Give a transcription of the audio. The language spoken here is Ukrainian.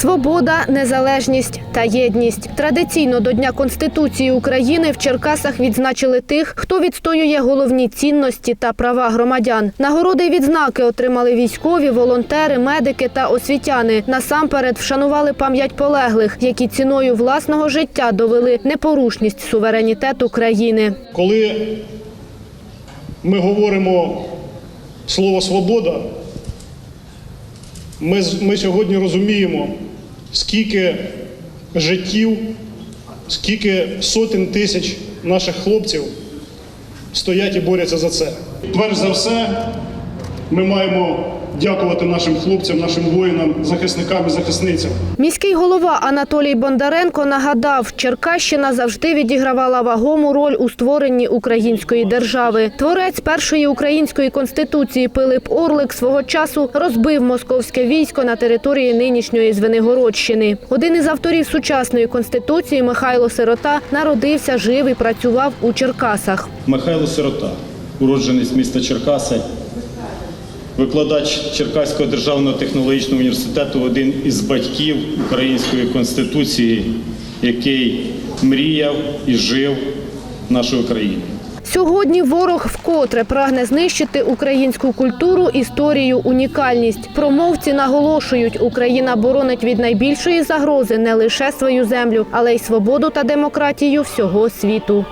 Свобода, незалежність та єдність. Традиційно до Дня Конституції України в Черкасах відзначили тих, хто відстоює головні цінності та права громадян. Нагороди й відзнаки отримали військові, волонтери, медики та освітяни. Насамперед вшанували пам'ять полеглих, які ціною власного життя довели непорушність суверенітету країни. Коли ми говоримо слово свобода, ми, ми сьогодні розуміємо, скільки життів, скільки сотень тисяч наших хлопців стоять і борються за це. Перш за все, ми маємо дякувати нашим хлопцям, нашим воїнам, захисникам і захисницям. Міський голова Анатолій Бондаренко нагадав, Черкащина завжди відігравала вагому роль у створенні української держави. Творець першої української конституції Пилип Орлик свого часу розбив московське військо на території нинішньої Звенигородщини. Один із авторів сучасної конституції Михайло Сирота народився, жив і працював у Черкасах. Михайло Сирота, уродженець міста Черкаси, викладач Черкаського державного технологічного університету, один із батьків Української конституції, який мріяв і жив нашою країною. Сьогодні ворог вкотре прагне знищити українську культуру, історію, унікальність. Промовці наголошують, Україна боронить від найбільшої загрози не лише свою землю, але й свободу та демократію всього світу.